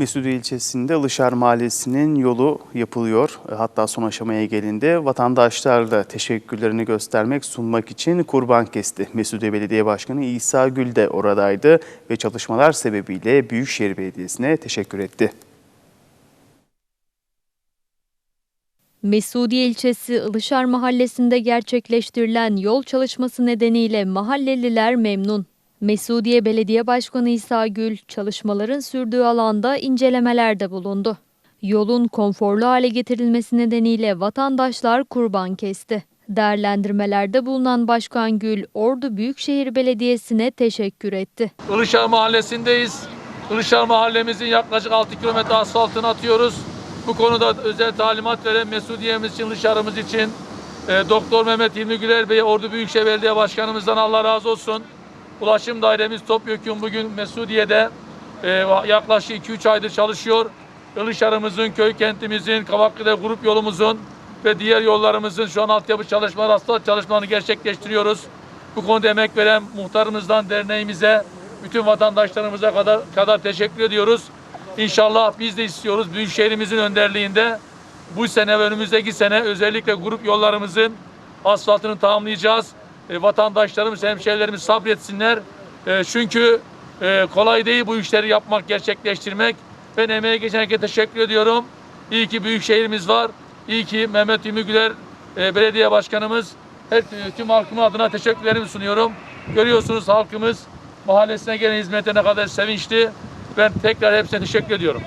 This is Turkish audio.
Mesudiye ilçesinde Ilışar Mahallesi'nin yolu yapılıyor. E, Hatta son aşamaya gelindi. Vatandaşlar da teşekkürlerini göstermek, sunmak için kurban kesti. Mesudiye Belediye Başkanı İsa Gül de oradaydı ve çalışmalar sebebiyle Büyükşehir Belediyesi'ne teşekkür etti. Mesudiye ilçesi Ilışar Mahallesi'nde gerçekleştirilen yol çalışması nedeniyle mahalleliler memnun. Mesudiye Belediye Başkanı İsa Gül, çalışmaların sürdüğü alanda incelemelerde bulundu. Yolun konforlu hale getirilmesi nedeniyle vatandaşlar kurban kesti. Değerlendirmelerde bulunan Başkan Gül, Ordu Büyükşehir Belediyesi'ne teşekkür etti. Ilışar Mahallesi'ndeyiz. Ilışar Mahallemizin yaklaşık 6 kilometre asfaltını atıyoruz. Bu konuda özel talimat veren Mesudiye'miz için, Ilışar'ımız için e, Doktor Mehmet İlmi Güler Bey, Ordu Büyükşehir Belediye Başkanımızdan Allah razı olsun. Ulaşım dairemiz Topyekun bugün Mesudiye'de e, yaklaşık 2-3 aydır çalışıyor. Ilışar'ımızın, köy kentimizin, Kavaklı'da grup yolumuzun ve diğer yollarımızın şu an altyapı çalışmaları, asfalt çalışmalarını gerçekleştiriyoruz. Bu konuda emek veren muhtarımızdan derneğimize, bütün vatandaşlarımıza kadar, kadar teşekkür ediyoruz. İnşallah biz de istiyoruz Büyükşehirimizin önderliğinde bu sene ve önümüzdeki sene özellikle grup yollarımızın asfaltını tamamlayacağız. E, vatandaşlarımız, hemşehrilerimiz sabretsinler. E, çünkü e, kolay değil bu işleri yapmak, gerçekleştirmek. Ben emeğe geçen herkese teşekkür ediyorum. İyi ki Büyükşehirimiz var. İyi ki Mehmet Güler e, belediye başkanımız. Her tüm halkımın adına teşekkürlerimi sunuyorum. Görüyorsunuz halkımız mahallesine gelen hizmete ne kadar sevinçli. Ben tekrar hepsine teşekkür ediyorum.